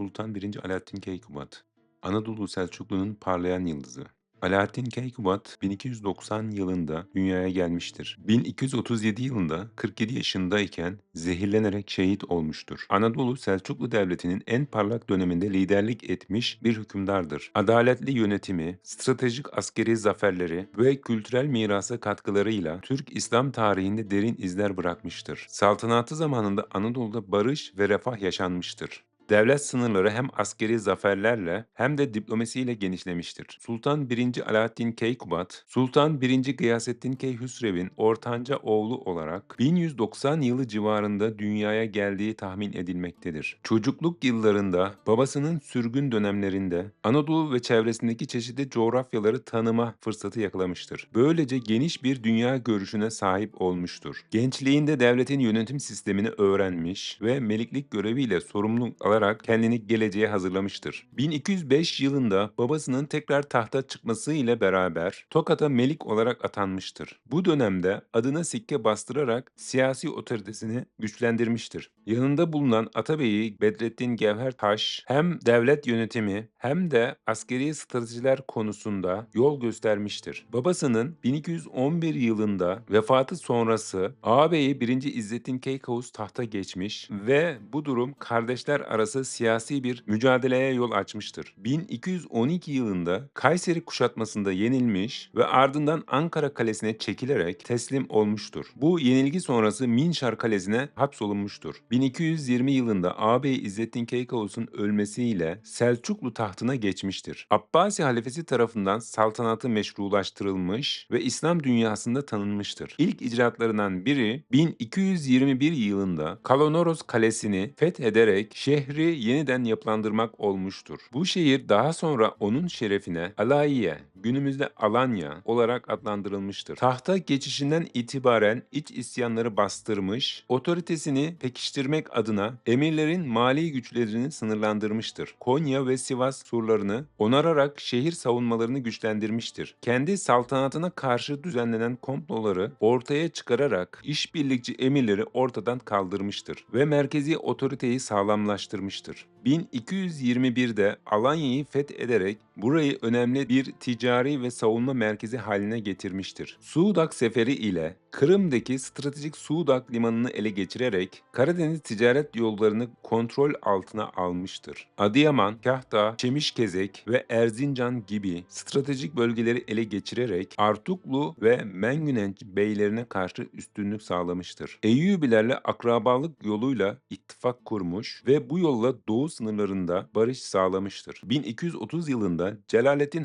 Sultan 1. Alaaddin Keykubat Anadolu Selçuklu'nun parlayan yıldızı. Alaaddin Keykubat 1290 yılında dünyaya gelmiştir. 1237 yılında 47 yaşındayken zehirlenerek şehit olmuştur. Anadolu Selçuklu Devleti'nin en parlak döneminde liderlik etmiş bir hükümdardır. Adaletli yönetimi, stratejik askeri zaferleri ve kültürel mirasa katkılarıyla Türk İslam tarihinde derin izler bırakmıştır. Saltanatı zamanında Anadolu'da barış ve refah yaşanmıştır. Devlet sınırları hem askeri zaferlerle hem de diplomasiyle genişlemiştir. Sultan 1. Alaaddin Keykubat, Sultan 1. Gıyasettin Keyhüsrev'in ortanca oğlu olarak 1190 yılı civarında dünyaya geldiği tahmin edilmektedir. Çocukluk yıllarında babasının sürgün dönemlerinde Anadolu ve çevresindeki çeşitli coğrafyaları tanıma fırsatı yakalamıştır. Böylece geniş bir dünya görüşüne sahip olmuştur. Gençliğinde devletin yönetim sistemini öğrenmiş ve meliklik göreviyle sorumluluk alarak kendini geleceğe hazırlamıştır. 1205 yılında babasının tekrar tahta çıkması ile beraber Tokat'a melik olarak atanmıştır. Bu dönemde adına sikke bastırarak siyasi otoritesini güçlendirmiştir. Yanında bulunan Atabey'i Bedrettin Gevhertaş hem devlet yönetimi hem de askeri stratejiler konusunda yol göstermiştir. Babasının 1211 yılında vefatı sonrası ağabeyi 1. İzzettin Keykavus tahta geçmiş ve bu durum kardeşler arası siyasi bir mücadeleye yol açmıştır. 1212 yılında Kayseri kuşatmasında yenilmiş ve ardından Ankara Kalesi'ne çekilerek teslim olmuştur. Bu yenilgi sonrası Minşar Kalesi'ne hapsolunmuştur. 1220 yılında ağabeyi İzzettin Keykavus'un ölmesiyle Selçuklu tahtına geçmiştir. Abbasi halifesi tarafından saltanatı meşrulaştırılmış ve İslam dünyasında tanınmıştır. İlk icraatlarından biri 1221 yılında Kalonoros Kalesi'ni fethederek şehri yeniden yapılandırmak olmuştur. Bu şehir daha sonra onun şerefine Alayiye, günümüzde Alanya olarak adlandırılmıştır. Tahta geçişinden itibaren iç isyanları bastırmış, otoritesini pekiştirmek adına emirlerin mali güçlerini sınırlandırmıştır. Konya ve Sivas surlarını onararak şehir savunmalarını güçlendirmiştir. Kendi saltanatına karşı düzenlenen komploları ortaya çıkararak işbirlikçi emirleri ortadan kaldırmıştır ve merkezi otoriteyi sağlamlaştırmıştır. 1221'de Alanya'yı fethederek burayı önemli bir ticari ve savunma merkezi haline getirmiştir. Suudak Seferi ile Kırım'daki stratejik Suudak limanını ele geçirerek Karadeniz ticaret yollarını kontrol altına almıştır. Adıyaman, Kahta, Çemişkezek ve Erzincan gibi stratejik bölgeleri ele geçirerek Artuklu ve Mengünenç beylerine karşı üstünlük sağlamıştır. Eyyubilerle akrabalık yoluyla ittifak kurmuş ve bu yolla doğu sınırlarında barış sağlamıştır. 1230 yılında Celaleddin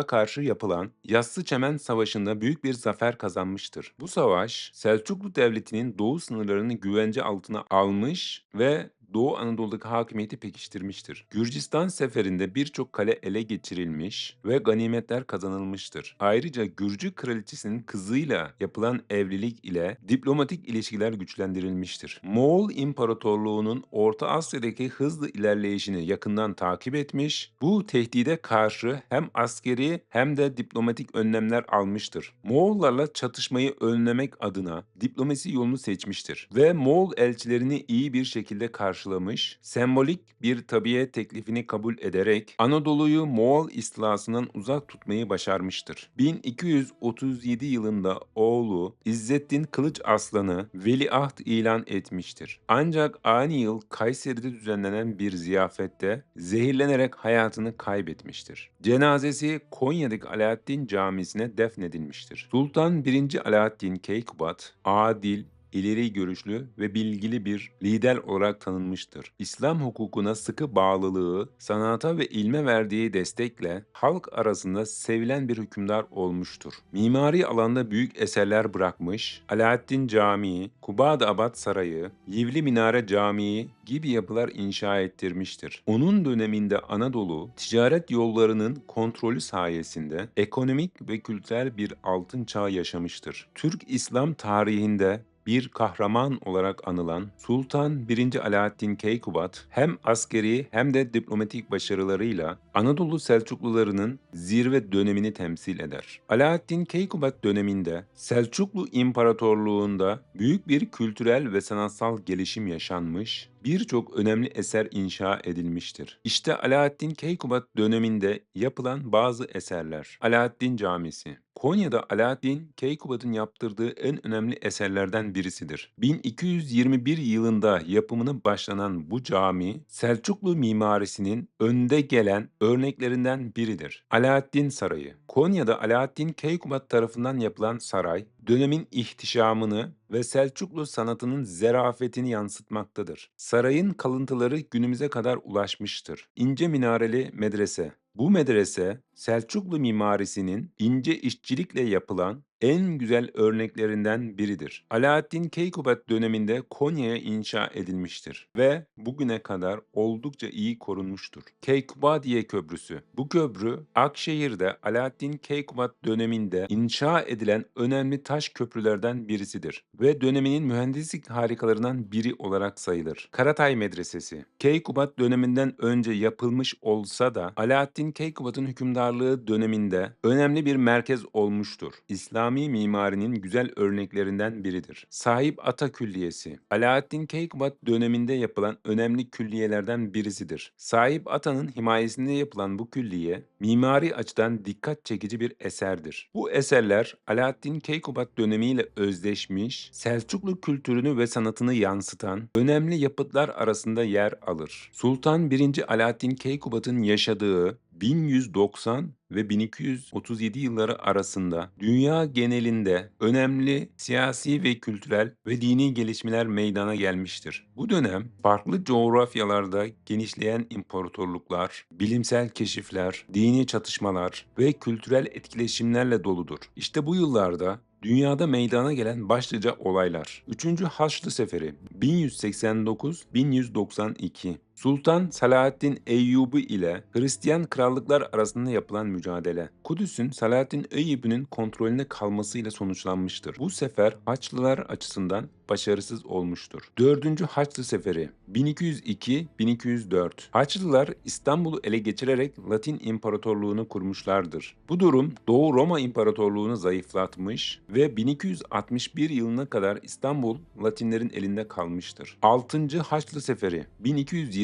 Harzemşah'a karşı yapılan Yassı Çemen Savaşı'nda büyük bir zafer kazanmıştır. Bu savaş Selçuklu Devleti'nin doğu sınırlarını güvence altına almış ve Doğu Anadolu'daki hakimiyeti pekiştirmiştir. Gürcistan seferinde birçok kale ele geçirilmiş ve ganimetler kazanılmıştır. Ayrıca Gürcü kraliçesinin kızıyla yapılan evlilik ile diplomatik ilişkiler güçlendirilmiştir. Moğol İmparatorluğu'nun Orta Asya'daki hızlı ilerleyişini yakından takip etmiş, bu tehdide karşı hem askeri hem de diplomatik önlemler almıştır. Moğollarla çatışmayı önlemek adına diplomasi yolunu seçmiştir ve Moğol elçilerini iyi bir şekilde karşılamış, sembolik bir tabiye teklifini kabul ederek Anadolu'yu Moğol istilasından uzak tutmayı başarmıştır. 1237 yılında oğlu İzzettin Kılıç Aslan'ı veliaht ilan etmiştir. Ancak aynı yıl Kayseri'de düzenlenen bir ziyafette zehirlenerek hayatını kaybetmiştir. Cenazesi Konya'daki Alaaddin Camisi'ne defnedilmiştir. Sultan 1. Alaaddin Keykubat, adil, ileri görüşlü ve bilgili bir lider olarak tanınmıştır. İslam hukukuna sıkı bağlılığı, sanata ve ilme verdiği destekle halk arasında sevilen bir hükümdar olmuştur. Mimari alanda büyük eserler bırakmış, Alaaddin Camii, Kubad Abad Sarayı, Yivli Minare Camii gibi yapılar inşa ettirmiştir. Onun döneminde Anadolu, ticaret yollarının kontrolü sayesinde ekonomik ve kültürel bir altın çağ yaşamıştır. Türk İslam tarihinde bir kahraman olarak anılan Sultan 1. Alaaddin Keykubat hem askeri hem de diplomatik başarılarıyla Anadolu Selçuklularının zirve dönemini temsil eder. Alaaddin Keykubat döneminde Selçuklu İmparatorluğu'nda büyük bir kültürel ve sanatsal gelişim yaşanmış, birçok önemli eser inşa edilmiştir. İşte Alaaddin Keykubat döneminde yapılan bazı eserler. Alaaddin Camisi Konya'da Alaaddin Keykubat'ın yaptırdığı en önemli eserlerden birisidir. 1221 yılında yapımına başlanan bu cami Selçuklu mimarisinin önde gelen örneklerinden biridir. Alaaddin Sarayı Konya'da Alaaddin Keykubat tarafından yapılan saray, dönemin ihtişamını ve Selçuklu sanatının zerafetini yansıtmaktadır. Sarayın kalıntıları günümüze kadar ulaşmıştır. İnce minareli medrese bu medrese Selçuklu mimarisinin ince işçilikle yapılan en güzel örneklerinden biridir. Alaaddin Keykubat döneminde Konya'ya inşa edilmiştir ve bugüne kadar oldukça iyi korunmuştur. Keykubadiye Köprüsü Bu köprü Akşehir'de Alaaddin Keykubat döneminde inşa edilen önemli taş köprülerden birisidir ve döneminin mühendislik harikalarından biri olarak sayılır. Karatay Medresesi Keykubat döneminden önce yapılmış olsa da Alaaddin Keykubat'ın hükümdarlığı döneminde önemli bir merkez olmuştur. İslam İslami mimarinin güzel örneklerinden biridir. Sahip Ata Külliyesi Alaaddin Keykubat döneminde yapılan önemli külliyelerden birisidir. Sahip Ata'nın himayesinde yapılan bu külliye mimari açıdan dikkat çekici bir eserdir. Bu eserler Alaaddin Keykubat dönemiyle özdeşmiş, Selçuklu kültürünü ve sanatını yansıtan önemli yapıtlar arasında yer alır. Sultan 1. Alaaddin Keykubat'ın yaşadığı 1190 ve 1237 yılları arasında dünya genelinde önemli siyasi ve kültürel ve dini gelişmeler meydana gelmiştir. Bu dönem farklı coğrafyalarda genişleyen imparatorluklar, bilimsel keşifler, dini çatışmalar ve kültürel etkileşimlerle doludur. İşte bu yıllarda dünyada meydana gelen başlıca olaylar. 3. Haçlı Seferi 1189-1192 Sultan Salahaddin Eyyubi ile Hristiyan krallıklar arasında yapılan mücadele, Kudüs'ün Salahaddin Eyyubi'nin kontrolünde kalmasıyla sonuçlanmıştır. Bu sefer Haçlılar açısından başarısız olmuştur. 4. Haçlı Seferi 1202-1204 Haçlılar İstanbul'u ele geçirerek Latin İmparatorluğunu kurmuşlardır. Bu durum Doğu Roma İmparatorluğunu zayıflatmış ve 1261 yılına kadar İstanbul Latinlerin elinde kalmıştır. 6. Haçlı Seferi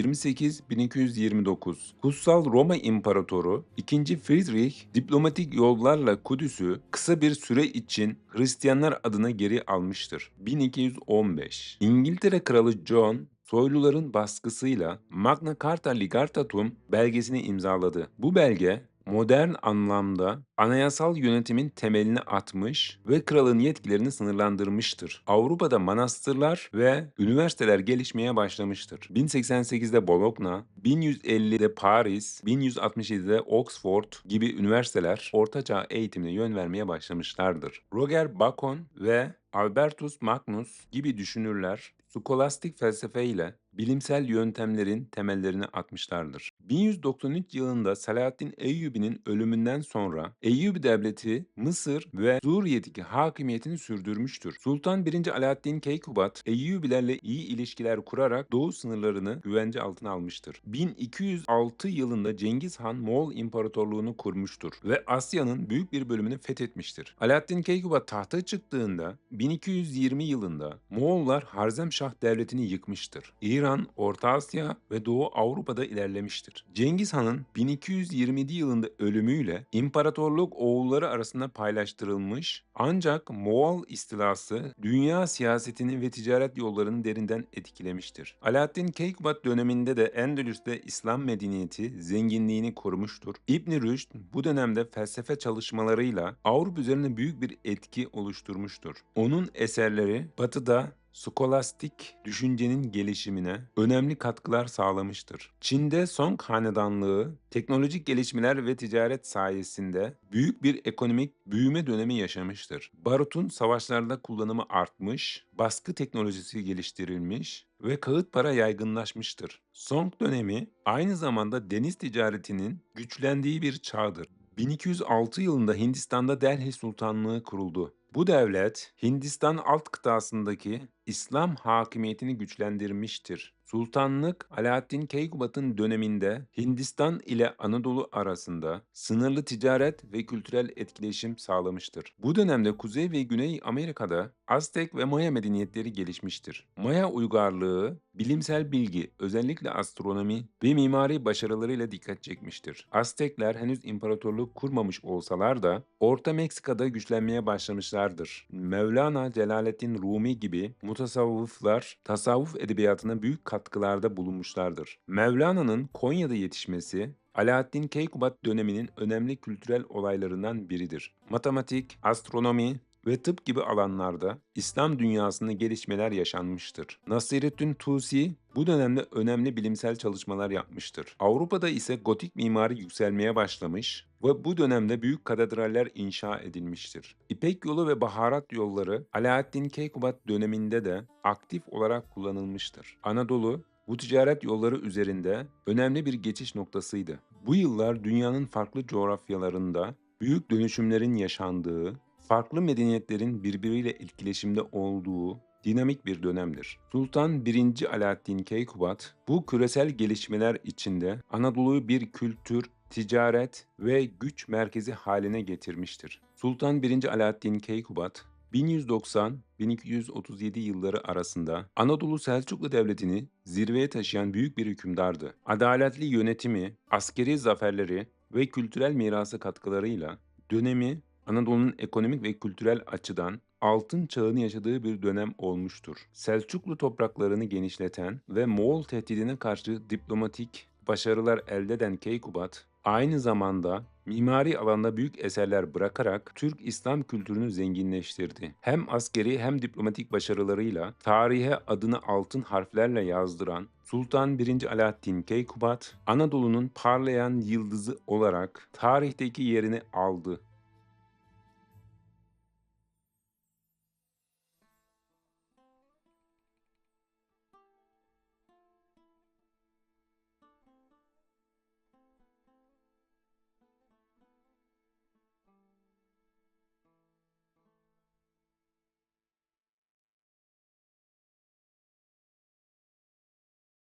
1228-1229 Kutsal Roma İmparatoru 2. Friedrich diplomatik yollarla Kudüs'ü kısa bir süre için Hristiyanlar adına geri almıştır. 1215 İngiltere Kralı John soyluların baskısıyla Magna Carta Libertatum belgesini imzaladı. Bu belge modern anlamda anayasal yönetimin temelini atmış ve kralın yetkilerini sınırlandırmıştır. Avrupa'da manastırlar ve üniversiteler gelişmeye başlamıştır. 1088'de Bologna, 1150'de Paris, 1167'de Oxford gibi üniversiteler ortaçağ eğitimine yön vermeye başlamışlardır. Roger Bacon ve Albertus Magnus gibi düşünürler skolastik felsefe ile bilimsel yöntemlerin temellerini atmışlardır. 1193 yılında Selahaddin Eyyubi'nin ölümünden sonra Eyyubi Devleti Mısır ve Suriye'deki hakimiyetini sürdürmüştür. Sultan 1. Alaaddin Keykubat Eyyubilerle iyi ilişkiler kurarak doğu sınırlarını güvence altına almıştır. 1206 yılında Cengiz Han Moğol İmparatorluğunu kurmuştur ve Asya'nın büyük bir bölümünü fethetmiştir. Alaaddin Keykubat tahta çıktığında 1220 yılında Moğollar Harzemşah Devleti'ni yıkmıştır. İran Orta Asya ve Doğu Avrupa'da ilerlemiştir. Cengiz Han'ın 1227 yılında ölümüyle imparatorluk oğulları arasında paylaştırılmış ancak Moğol istilası dünya siyasetini ve ticaret yollarını derinden etkilemiştir. Alaaddin Keykubat döneminde de Endülüs'te İslam medeniyeti zenginliğini korumuştur. İbn Rüşd bu dönemde felsefe çalışmalarıyla Avrupa üzerine büyük bir etki oluşturmuştur. Onun eserleri Batı'da skolastik düşüncenin gelişimine önemli katkılar sağlamıştır. Çin'de Song Hanedanlığı teknolojik gelişmeler ve ticaret sayesinde büyük bir ekonomik büyüme dönemi yaşamıştır. Barutun savaşlarda kullanımı artmış, baskı teknolojisi geliştirilmiş ve kağıt para yaygınlaşmıştır. Song dönemi aynı zamanda deniz ticaretinin güçlendiği bir çağdır. 1206 yılında Hindistan'da Delhi Sultanlığı kuruldu Bu devlet Hindistan alt kıtasındaki İslam hakimiyetini güçlendirmiştir. Sultanlık Alaaddin Keykubat'ın döneminde Hindistan ile Anadolu arasında sınırlı ticaret ve kültürel etkileşim sağlamıştır. Bu dönemde Kuzey ve Güney Amerika'da Aztek ve Maya medeniyetleri gelişmiştir. Maya uygarlığı bilimsel bilgi, özellikle astronomi ve mimari başarılarıyla dikkat çekmiştir. Aztekler henüz imparatorluk kurmamış olsalar da Orta Meksika'da güçlenmeye başlamışlardır. Mevlana Celaleddin Rumi gibi mutasavvıflar tasavvuf edebiyatına büyük katkılarda bulunmuşlardır. Mevlana'nın Konya'da yetişmesi Alaaddin Keykubat döneminin önemli kültürel olaylarından biridir. Matematik, astronomi ve tıp gibi alanlarda İslam dünyasında gelişmeler yaşanmıştır. Nasirettin Tusi bu dönemde önemli bilimsel çalışmalar yapmıştır. Avrupa'da ise gotik mimari yükselmeye başlamış ve bu dönemde büyük katedraller inşa edilmiştir. İpek yolu ve baharat yolları Alaaddin Keykubat döneminde de aktif olarak kullanılmıştır. Anadolu bu ticaret yolları üzerinde önemli bir geçiş noktasıydı. Bu yıllar dünyanın farklı coğrafyalarında büyük dönüşümlerin yaşandığı, farklı medeniyetlerin birbiriyle etkileşimde olduğu dinamik bir dönemdir. Sultan 1. Alaaddin Keykubat bu küresel gelişmeler içinde Anadolu'yu bir kültür, ticaret ve güç merkezi haline getirmiştir. Sultan 1. Alaaddin Keykubat 1190-1237 yılları arasında Anadolu Selçuklu Devleti'ni zirveye taşıyan büyük bir hükümdardı. Adaletli yönetimi, askeri zaferleri ve kültürel mirası katkılarıyla dönemi Anadolu'nun ekonomik ve kültürel açıdan altın çağını yaşadığı bir dönem olmuştur. Selçuklu topraklarını genişleten ve Moğol tehdidine karşı diplomatik başarılar elde eden Keykubat, aynı zamanda mimari alanda büyük eserler bırakarak Türk İslam kültürünü zenginleştirdi. Hem askeri hem diplomatik başarılarıyla tarihe adını altın harflerle yazdıran Sultan 1. Alaaddin Keykubat, Anadolu'nun parlayan yıldızı olarak tarihteki yerini aldı.